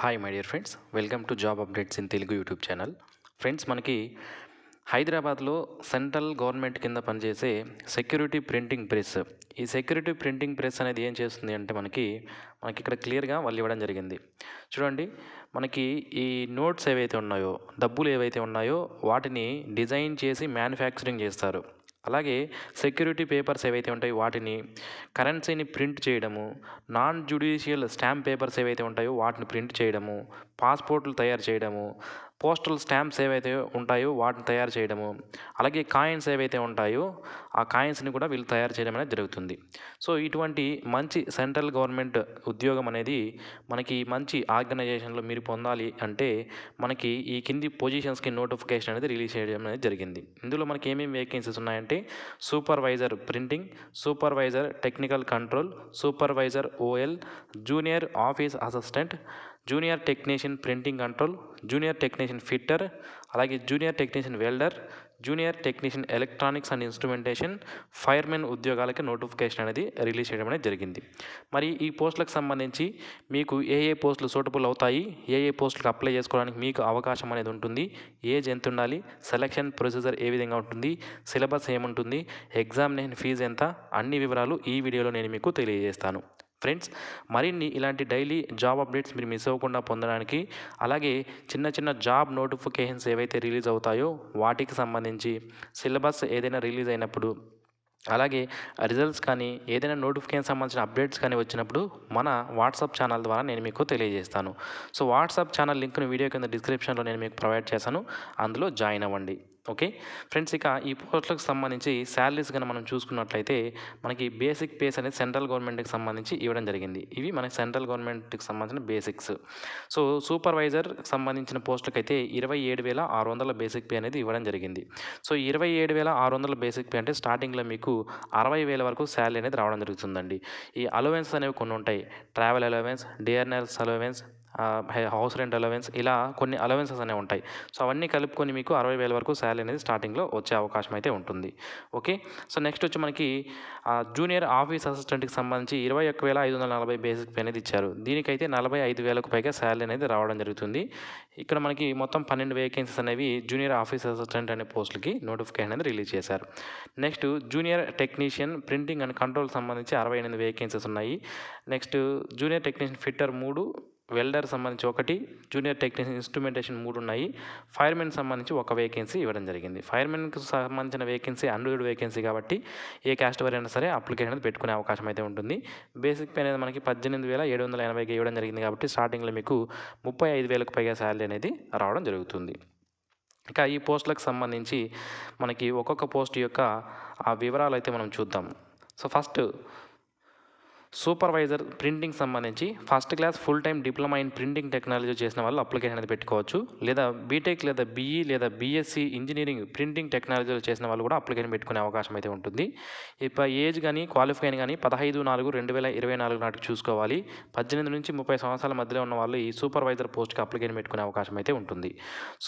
Hi my dear friends welcome to job updates in Telugu YouTube channel friends మనకి హైదరాబాద్లో central government కింద పనిచేసే security printing press. ఈ security printing press అనేది ఏం చేస్తుంది అంటే మనకి మనకి ఇక్కడ క్లియర్గా వాళ్ళు ఇవ్వడం జరిగింది. చూడండి మనకి ఈ నోట్స్ ఏవైతే ఉన్నాయో డబ్బులు ఏవైతే ఉన్నాయో వాటిని డిజైన్ చేసి మ్యానుఫ్యాక్చరింగ్ చేస్తారు. అలాగే సెక్యూరిటీ పేపర్స్ ఏవైతే ఉంటాయో వాటిని కరెన్సీని ప్రింట్ చేయడము నాన్ జ్యుడిషియల్ స్టాంప్ పేపర్స్ ఏవైతే ఉంటాయో వాటిని ప్రింట్ చేయడము పాస్పోర్ట్లు తయారు చేయడము పోస్టల్ స్టాంప్స్ ఏవైతే ఉంటాయో వాటిని తయారు చేయడము. అలాగే కాయిన్స్ ఏవైతే ఉంటాయో ఆ కాయిన్స్ని కూడా వీళ్ళు తయారు చేయడం అనేది జరుగుతుంది. సో ఇటువంటి మంచి సెంట్రల్ గవర్నమెంట్ ఉద్యోగం అనేది మనకి మంచి ఆర్గనైజేషన్లో మీరు పొందాలి అంటే మనకి ఈ కింది పొజిషన్స్కి నోటిఫికేషన్ అనేది రిలీజ్ చేయడం అనేది జరిగింది. ఇందులో మనకి ఏమేమి వేకెన్సీస్ ఉన్నాయంటే supervisor printing supervisor technical control supervisor OL junior office assistant junior technician printing control junior technician fitter అలాగే junior technician welder junior technician electronics and instrumentation firemen ఉద్యోగాలకి నోటిఫికేషన్ అనేది రిలీజ్ చేయడం అనేది జరిగింది. మరి ఈ పోస్టులకు సంబంధించి మీకు ఏ ఏ పోస్టులు సూటబుల్ అవుతాయి ఏ ఏ పోస్టులకు అప్లై చేసుకోవడానికి మీకు అవకాశం అనేది ఉంటుంది ఏజ్ ఎంత ఉండాలి సెలక్షన్ ప్రొసీజర్ ఏ విధంగా ఉంటుంది సిలబస్ ఏముంటుంది ఎగ్జామినేషన్ ఫీజు ఎంత అన్ని వివరాలు ఈ వీడియోలో నేను మీకు తెలియజేస్తాను. ఫ్రెండ్స్ మరిన్ని ఇలాంటి డైలీ జాబ్ అప్డేట్స్ మీరు మిస్ అవ్వకుండా పొందడానికి అలాగే చిన్న చిన్న జాబ్ నోటిఫికేషన్స్ ఏవైతే రిలీజ్ అవుతాయో వాటికి సంబంధించి సిలబస్ ఏదైనా రిలీజ్ అయినప్పుడు అలాగే రిజల్ట్స్ కానీ ఏదైనా నోటిఫికేషన్ సంబంధించిన అప్డేట్స్ కానీ వచ్చినప్పుడు మన వాట్సాప్ ఛానల్ ద్వారా నేను మీకు తెలియజేస్తాను. సో వాట్సాప్ ఛానల్ లింక్ను వీడియో కింద డిస్క్రిప్షన్లో నేను మీకు ప్రొవైడ్ చేశాను. అందులో జాయిన్ అవ్వండి. ఓకే? ఫ్రెండ్స్ ఇక ఈ పోస్టులకు సంబంధించి శాలరీస్ కనుక మనం చూసుకున్నట్లయితే మనకి బేసిక్ పేస్ అనేది సెంట్రల్ గవర్నమెంట్కి సంబంధించి ఇవ్వడం జరిగింది. ఇవి మనకి సెంట్రల్ గవర్నమెంట్కి సంబంధించిన బేసిక్స్. సో సూపర్వైజర్ సంబంధించిన పోస్టులకు అయితే ఇరవై ఏడు వేల ఆరు వందల బేసిక్ పే అనేది ఇవ్వడం జరిగింది. సో ఇరవై ఏడు వేల ఆరు వందల బేసిక్ పే అంటే స్టార్టింగ్లో మీకు అరవై వేల వరకు శాలరీ అనేది రావడం జరుగుతుందండి. ఈ అలవెన్స్ అనేవి కొన్ని ఉంటాయి. Travel allowance DRLs allowance house rent allowance ఇలా కొన్ని అలవెన్సెస్ అనేవి ఉంటాయి. సో అవన్నీ కలుపుకొని మీకు అరవై వేల వరకు శాలరీ అనేది స్టార్టింగ్లో వచ్చే అవకాశం అయితే ఉంటుంది. ఓకే? సో నెక్స్ట్ వచ్చి మనకి జూనియర్ ఆఫీస్ అసిస్టెంట్కి సంబంధించి ఇరవై ఒక్క వేల ఐదు వందల నలభై బేసిక్ పే అనేది ఇచ్చారు. దీనికైతే నలభై ఐదు వేలకు పైగా శాలరీ అనేది రావడం జరుగుతుంది. ఇక్కడ మనకి మొత్తం పన్నెండు వేకెన్సీస్ అనేవి జూనియర్ ఆఫీస్ అసిస్టెంట్ అనే పోస్టులకి నోటిఫికేషన్ అనేది రిలీజ్ చేశారు. Next junior technician printing and control సంబంధించి అరవై ఎనిమిది వేకెన్సీస్ ఉన్నాయి. నెక్స్ట్ జూనియర్ టెక్నీషియన్ ఫిట్టర్ మూడు వెల్డర్ సంబంధించి ఒకటి జూనియర్ టెక్నీషియన్ ఇన్స్ట్రుమెంటేషన్ మూడు ఉన్నాయి ఫైర్మెన్ సంబంధించి ఒక వేకెన్సీ ఇవ్వడం జరిగింది. ఫైర్మెన్కి సంబంధించిన వేకెన్సీ అన్రూడ్ వేకెన్సీ కాబట్టి ఏ క్యాస్ట్ వారైనా సరే అప్లికేషన్ అనేది పెట్టుకునే అవకాశం అయితే ఉంటుంది. బేసిక్ పే అనేది మనకి పద్దెనిమిది వేల ఏడు వందల ఎనభైకి ఇవ్వడం జరిగింది కాబట్టి స్టార్టింగ్లో మీకు ముప్పై ఐదు వేలకు పైగా శాలరీ అనేది రావడం జరుగుతుంది. ఇక ఈ పోస్టులకు సంబంధించి మనకి ఒక్కొక్క పోస్ట్ యొక్క ఆ వివరాలు అయితే మనం చూద్దాం. సో ఫస్ట్ సూపర్వైజర్ ప్రింటింగ్ సంబంధించి first class full time diploma in printing technology చేసిన వాళ్ళు అప్లికేషన్ అనేది పెట్టుకోవచ్చు. లేదా బీటెక్ లేదా బీఈ లేదా బీఎస్సీ ఇంజనీరింగ్ ప్రింటింగ్ టెక్నాలజీలో చేసిన వాళ్ళు కూడా అప్లికేషన్ పెట్టుకునే అవకాశం అయితే ఉంటుంది. ఇప్పుడు ఏజ్ కానీ క్వాలిఫైన్ కానీ పదహైదు నాలుగు రెండు వేల ఇరవై నాలుగు నాటికి చూసుకోవాలి. పద్దెనిమిది నుంచి ముప్పై సంవత్సరాల మధ్యలో ఉన్న వాళ్ళు ఈ సూపర్వైజర్ పోస్ట్కి అప్లికేషన్ పెట్టుకునే అవకాశం అయితే ఉంటుంది.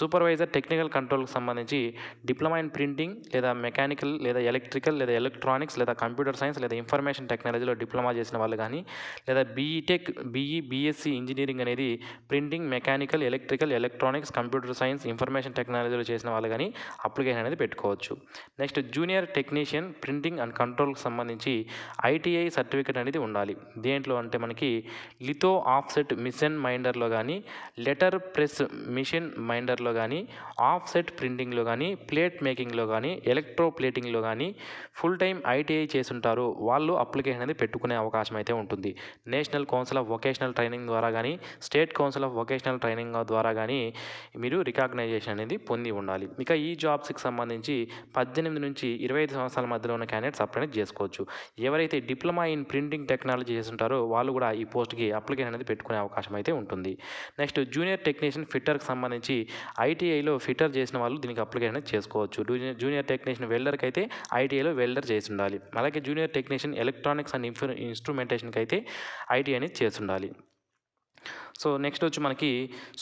సూపర్వైజర్ టెక్నికల్ కంట్రోల్కి సంబంధించి డిప్లొమా ఇన్ ప్రింటింగ్ లేదా మెకానికల్ లేదా ఎలక్ట్రికల్ లేదా ఎలక్ట్రానిక్స్ లేదా కంప్యూటర్ సైన్స్ లేదా ఇన్ఫర్మేషన్ టెక్నాలజీలో డిప్లొమా చేసిన వాళ్ళు కానీ లేదా బీటెక్ బీఈ బీఎస్సీ ఇంజనీరింగ్ అనేది printing mechanical electrical electronics computer science information టెక్నాలజీలో చేసిన వాళ్ళు కానీ అప్లికేషన్ అనేది పెట్టుకోవచ్చు. Next junior technician printing and కంట్రోల్కి సంబంధించి ఐటీఐ సర్టిఫికేట్ అనేది ఉండాలి. దేంట్లో అంటే మనకి లితో ఆఫ్సెట్ మిషన్ మైండర్లో కానీ లెటర్ ప్రెస్ మిషన్ మైండర్లో కానీ ఆఫ్సెట్ ప్రింటింగ్లో కానీ ప్లేట్ మేకింగ్లో కానీ ఎలక్ట్రో ప్లేటింగ్లో కానీ ఫుల్ టైం ఐటీఐ చేసుంటారు వాళ్ళు అప్లికేషన్ అనేది పెట్టుకునే అవకాశం అయితే ఉంటుంది. National council of vocational training ద్వారా కానీ state council of vocational training ద్వారా కానీ మీరు రికగ్నైజేషన్ అనేది పొంది ఉండాలి. ఇక ఈ జాబ్స్కి సంబంధించి పద్దెనిమిది నుంచి ఇరవై ఐదు సంవత్సరాల మధ్యలో ఉన్న క్యాండిడేట్స్ అప్లై చేసుకోవచ్చు. ఎవరైతే డిప్లొమా ఇన్ ప్రింటింగ్ టెక్నాలజీ చేస్తుంటారో వాళ్ళు కూడా ఈ పోస్ట్కి అప్లికేషన్ అనేది పెట్టుకునే అవకాశం అయితే ఉంటుంది. నెక్స్ట్ జూనియర్ టెక్నీషియన్ ఫిట్టర్కి సంబంధించి ఐటీఐలో ఫిట్టర్ చేసిన వాళ్ళు దీనికి అప్లికేషన్ అనేది చేసుకోవచ్చు. జూనియర్ జూనియర్ టెక్నీషియన్ వెల్డర్కి అయితే ఐటీఐలో వెల్డర్ చేసి ఉండాలి. అలాగే జూనియర్ టెక్నీషియన్ ఎలక్ట్రానిక్స్ అండ్ ఇన్ఫర్ ఇన్స్ట్రుమెంటేషన్కి అయితే ఐటీ అనేది చేసి ఉండాలి సో నెక్స్ట్ వచ్చి మనకి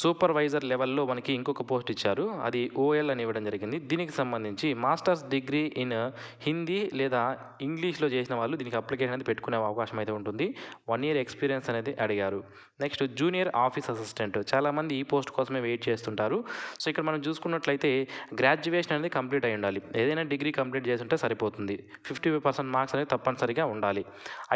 సూపర్వైజర్ లెవెల్లో మనకి ఇంకొక పోస్ట్ ఇచ్చారు. అది ఓఎల్ అని ఇవ్వడం జరిగింది. దీనికి సంబంధించి మాస్టర్స్ డిగ్రీ ఇన్ హిందీ లేదా ఇంగ్లీష్లో చేసిన వాళ్ళు దీనికి అప్లికేషన్ అనేది పెట్టుకునే అవకాశం అయితే ఉంటుంది. వన్ ఇయర్ ఎక్స్పీరియన్స్ అనేది అడిగారు. Next junior office assistant. చాలామంది ఈ పోస్ట్ కోసమే వెయిట్ చేస్తుంటారు. సో ఇక్కడ మనం చూసుకున్నట్లయితే గ్రాడ్యుయేషన్ అనేది కంప్లీట్ అయి ఉండాలి. ఏదైనా డిగ్రీ కంప్లీట్ చేసి ఉంటే సరిపోతుంది. ఫిఫ్టీ పర్సెంట్ మార్క్స్ అనేది తప్పనిసరిగా ఉండాలి.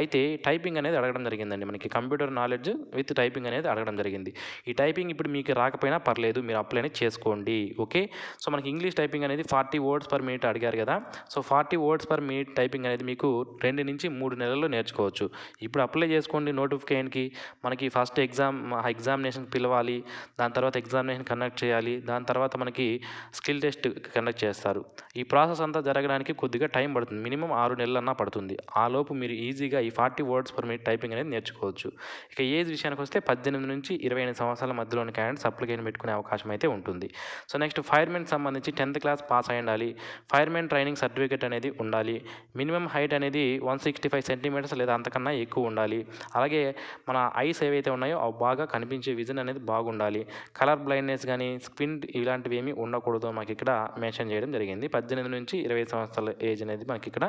అయితే టైపింగ్ అనేది అడగడం జరిగిందండి. మనకి కంప్యూటర్ నాలెడ్జ్ విత్ టైపింగ్ అనేది అడగడం జరిగింది. ఈ టైపింగ్ ఇప్పుడు మీకు రాకపోయినా పర్లేదు మీరు అప్లై అనేది చేసుకోండి. ఓకే? సో మనకి ఇంగ్లీష్ టైపింగ్ అనేది ఫార్టీ వర్డ్స్ పర్ మినిట్ అడిగారు కదా? So forty words per minute typing అనేది మీకు రెండు నుంచి మూడు నెలల్లో నేర్చుకోవచ్చు. ఇప్పుడు అప్లై చేసుకోండి నోటిఫికేషన్కి. మనకి ఫస్ట్ ఎగ్జామ్ ఎగ్జామినేషన్ పిలవాలి. దాని తర్వాత ఎగ్జామినేషన్ కండక్ట్ చేయాలి. దాని తర్వాత మనకి స్కిల్ టెస్ట్ కండక్ట్ చేస్తారు. ఈ ప్రాసెస్ అంతా జరగడానికి కొద్దిగా టైం పడుతుంది. మినిమం ఆరు నెలలన్నా పడుతుంది. ఆ లోపు మీరు ఈజీగా ఈ forty words per minute typing అనేది నేర్చుకోవచ్చు. ఇక ఏజ్ విషయానికి వస్తే పద్దెనిమిది నుంచి ఇరవై ఎనిమిది సంవత్సరాల మధ్యలోని క్యాండిడేట్స్ అప్లికేషన్ పెట్టుకునే అవకాశం అయితే ఉంటుంది. సో నెక్స్ట్ ఫైర్మెన్ సంబంధించి టెన్త్ క్లాస్ పాస్ అయి ఉండాలి ఫైర్మెన్ ట్రైనింగ్ సర్టిఫికేట్ అనేది ఉండాలి. మినిమం హైట్ అనేది వన్ సిక్స్టీ ఫైవ్ సెంటీమీటర్స్ లేదా అంతకన్నా ఎక్కువ ఉండాలి. అలాగే మన ఐస్ ఏవైతే ఉన్నాయో అవి బాగా కనిపించే విజన్ అనేది బాగుండాలి. కలర్ బ్లైండ్నెస్ కానీ స్క్విన్ ఇలాంటివి ఏమీ ఉండకూడదు మాకు ఇక్కడ మెన్షన్ చేయడం జరిగింది. పద్దెనిమిది నుంచి ఇరవై సంవత్సరాల ఏజ్ అనేది మనకి ఇక్కడ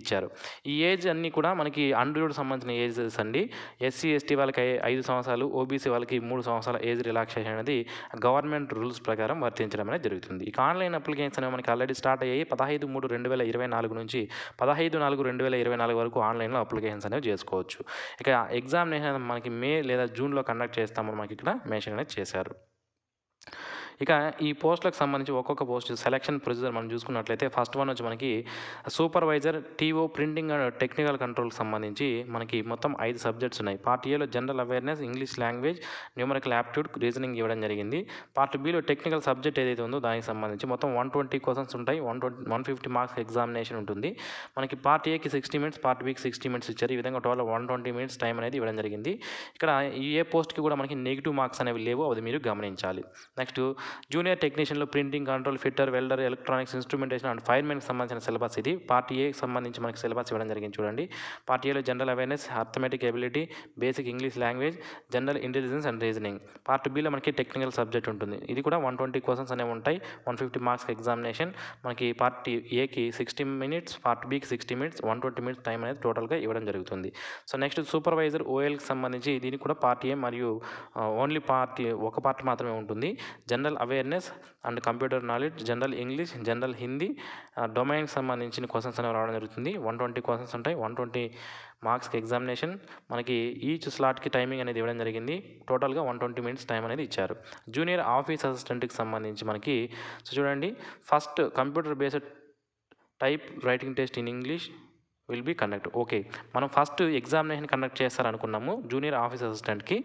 ఇచ్చారు. ఈ ఏజ్ అన్నీ కూడా మనకి అన్రూడ్ సంబంధించిన ఏజెస్ అండి. ఎస్సీ ఎస్టీ వాళ్ళకి ఐదు సంవత్సరాలు ఓబీసీ వాళ్ళకి మూడు సంవత్సరాల ఏజ్ రిలాక్సేషన్ అనేది గవర్నమెంట్ రూల్స్ ప్రకారం వర్తించడం అనేది జరుగుతుంది. ఇక ఆన్లైన్ అప్లికేషన్స్ అనేవి మనకి ఆల్రెడీ స్టార్ట్ అయ్యాయి. పదహైదు మూడు రెండు వేల ఇరవై నాలుగు నుంచి పదహైదు నాలుగు రెండు వేల ఇరవై నాలుగు వరకు ఆన్లైన్లో అప్లికేషన్స్ అనేవి చేసుకోవచ్చు. ఇక ఎగ్జామినేషన్ మనకి మే లేదా జూన్లో కండక్ట్ చేస్తామని మనకి ఇక్కడ మెన్షన్ అనేది చేశారు. ఇక ఈ పోస్టులకు సంబంధించి ఒక్కొక్క పోస్ట్ సెలక్షన్ ప్రొసీజర్ మనం చూసుకున్నట్లయితే ఫస్ట్ వన్ వచ్చి మనకి supervisor TO printing and technical కంట్రోల్కి సంబంధించి మనకి మొత్తం ఐదు సబ్జెక్ట్స్ ఉన్నాయి. పార్ట్ ఏలో general awareness English language numerical aptitude reasoning ఇవ్వడం జరిగింది. పార్ట్ బిలో టెక్నికల్ సబ్జెక్ట్ ఏదైతే ఉందో దానికి సంబంధించి మొత్తం వన్ ట్వంటీ క్వశ్చన్స్ ఉంటాయి. One twenty one fifty marks examination ఉంటుంది. మనకి పార్ట్ ఏకి సిక్స్టీ మినిట్స్ పార్ట్ బికి సిక్స్టీ మినిట్స్ ఇచ్చారు. ఈ విధంగా total one twenty minutes time అనేది ఇవ్వడం జరిగింది. ఇక్కడ ఈ ఏ పోస్ట్కి కూడా మనకి నెగిటివ్ మార్క్స్ అనేవి లేవు. అది మీరు గమనించాలి. Next junior టెక్నీషియన్లు printing control fitter welder electronics instrumentation and ఫైర్మెన్కి సంబంధించిన సిలబస్ ఇది. పార్ట్ ఏకి సంబంధించి మనకి సిలబస్ ఇవ్వడం జరిగింది చూడండి. పార్ట్ ఏలో general awareness arithmetic ability basic English language general intelligence and reasoning. Part below మనకి టెక్నికల్ సబ్జెక్ట్ ఉంటుంది. ఇది కూడా వన్ ట్వంటీ క్వశ్చన్స్ అనేవి ఉంటాయి. One fifty marks examination. మనకి పార్ట్ ఏకి సిక్స్టీ మినిట్స్ పార్ట్ బీకి sixty minutes one twenty minutes time అనేది టోటల్గా ఇవ్వడం జరుగుతుంది. సో నెక్స్ట్ సూపర్వైజర్ ఓఎల్కి సంబంధించి దీనికి కూడా పార్ట్ ఏ మరియు ఓన్లీ పార్ట్ ఒక పార్ట్ మాత్రమే ఉంటుంది. General awareness and computer knowledge general English general Hindi డొమైన్కి సంబంధించిన క్వశ్చన్స్ అనేవి రావడం జరుగుతుంది. వన్ ట్వంటీ క్వశ్చన్స్ ఉంటాయి. వన్ ట్వంటీ మార్క్స్కి ఎగ్జామినేషన్ మనకి ఈచ్ స్లాట్కి టైమింగ్ అనేది ఇవ్వడం జరిగింది. టోటల్గా వన్ ట్వంటీ మినిట్స్ టైం అనేది ఇచ్చారు. జూనియర్ ఆఫీస్ అసిస్టెంట్కి సంబంధించి మనకి సో చూడండి first computer based type writing test in English will be conduct okay మనం ఫస్ట్ ఎగ్జామినేషన్ కండక్ట్ చేస్తారనుకున్నాము జూనియర్ ఆఫీస్ అసిస్టెంట్కి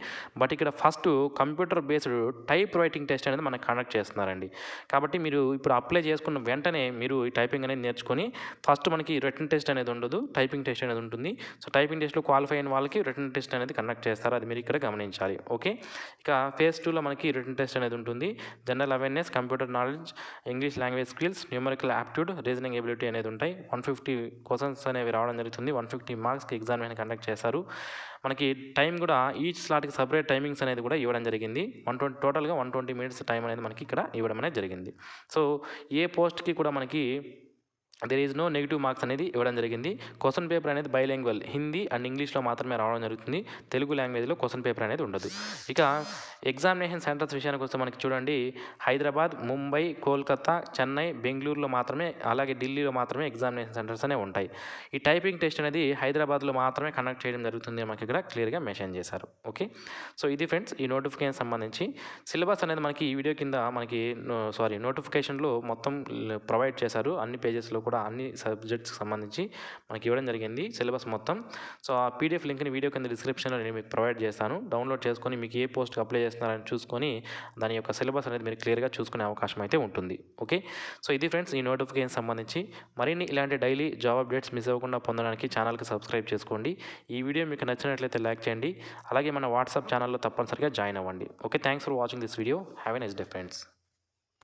బట్ ఇక్కడ first computer based type writing test అనేది మనకు కండక్ట్ చేస్తున్నారండి. కాబట్టి మీరు ఇప్పుడు అప్లై చేసుకున్న వెంటనే మీరు ఈ టైపింగ్ అనేది నేర్చుకొని ఫస్ట్ మనకి రిటర్న్ టెస్ట్ అనేది ఉండదు టైపింగ్ టెస్ట్ అనేది ఉంటుంది. సో టైపింగ్ టెస్ట్లో క్వాలిఫై అయిన వాళ్ళకి రిటర్న్ టెస్ట్ అనేది కండక్ట్ చేస్తారు. అది మీరు ఇక్కడ గమనించాలి. ఓకే ఇక ఫేజ్ టూలో మనకి రిటర్న్ టెస్ట్ అనేది ఉంటుంది. General awareness computer knowledge English language skills numerical aptitude reasoning ability అనేది ఉంటాయి. వన్ ఫిఫ్టీ క్వశ్చన్స్ అనేవి రావడం జరుగుతుంది. వన్ ఫిఫ్టీ మార్క్స్కి ఎగ్జామ్ అయినా కండక్ట్ చేశారు. మనకి టైం కూడా ఈచ్ స్లాట్కి సపరేట్ టైమింగ్స్ అనేది కూడా ఇవ్వడం జరిగింది. వన్ ట్వంటీ టోటల్గా వన్ ట్వంటీ మినిట్స్ టైం అనేది మనకి ఇక్కడ ఇవ్వడం అనేది జరిగింది. సో ఏ పోస్ట్కి కూడా మనకి there is no negative marks అనేది ఇవ్వడం జరిగింది. క్వశ్చన్ పేపర్ అనేది బైలాంగ్వల్ హిందీ అండ్ ఇంగ్లీష్లో మాత్రమే రావడం జరుగుతుంది. తెలుగు లాంగ్వేజ్లో క్వశ్చన్ పేపర్ అనేది ఉండదు. ఇక ఎగ్జామినేషన్ సెంటర్స్ విషయానికి వస్తే మనకి చూడండి హైదరాబాద్ ముంబై కోల్కతా చెన్నై బెంగళూరులో మాత్రమే అలాగే ఢిల్లీలో మాత్రమే ఎగ్జామినేషన్ సెంటర్స్ అనేవి ఉంటాయి. ఈ టైపింగ్ టెస్ట్ అనేది హైదరాబాద్లో మాత్రమే కండక్ట్ చేయడం జరుగుతుంది మనకి ఇక్కడ క్లియర్గా మెన్షన్ చేశారు. ఓకే సో ఇది ఫ్రెండ్స్ ఈ నోటిఫికేషన్ సంబంధించి సిలబస్ అనేది మనకి ఈ వీడియో కింద మనకి సారీ నోటిఫికేషన్లో మొత్తం ప్రొవైడ్ చేశారు. అన్ని పేజెస్లో కూడా అన్ని సబ్జెక్ట్స్కి సంబంధించి మనకి ఇవ్వడం జరిగింది సిలబస్ మొత్తం. సో ఆ పీడిఎఫ్ లింక్ని వీడియో కింద డిస్క్రిప్షన్లో నేను మీకు ప్రొవైడ్ చేస్తాను. డౌన్లోడ్ చేసుకొని మీకు ఏ పోస్ట్కి అప్లై చేస్తున్నారని చూసుకొని దాని యొక్క సిలబస్ అనేది మీరు క్లియర్గా చూసుకునే అవకాశం అయితే ఉంటుంది. ఓకే? సో ఇది ఫ్రెండ్స్ ఈ నోటిఫికేషన్ సంబంధించి. మరిన్ని ఇలాంటి డైలీ జాబ్ అప్డేట్స్ మిస్ అవ్వకుండా పొందడానికి ఛానల్కి సబ్స్క్రైబ్ చేసుకోండి. ఈ వీడియో మీకు నచ్చినట్లయితే లైక్ చేయండి. అలాగే మన వాట్సాప్ ఛానల్లో తప్పనిసరిగా జాయిన్ అవ్వండి. Okay? Thanks for watching this video. Have a next day friends.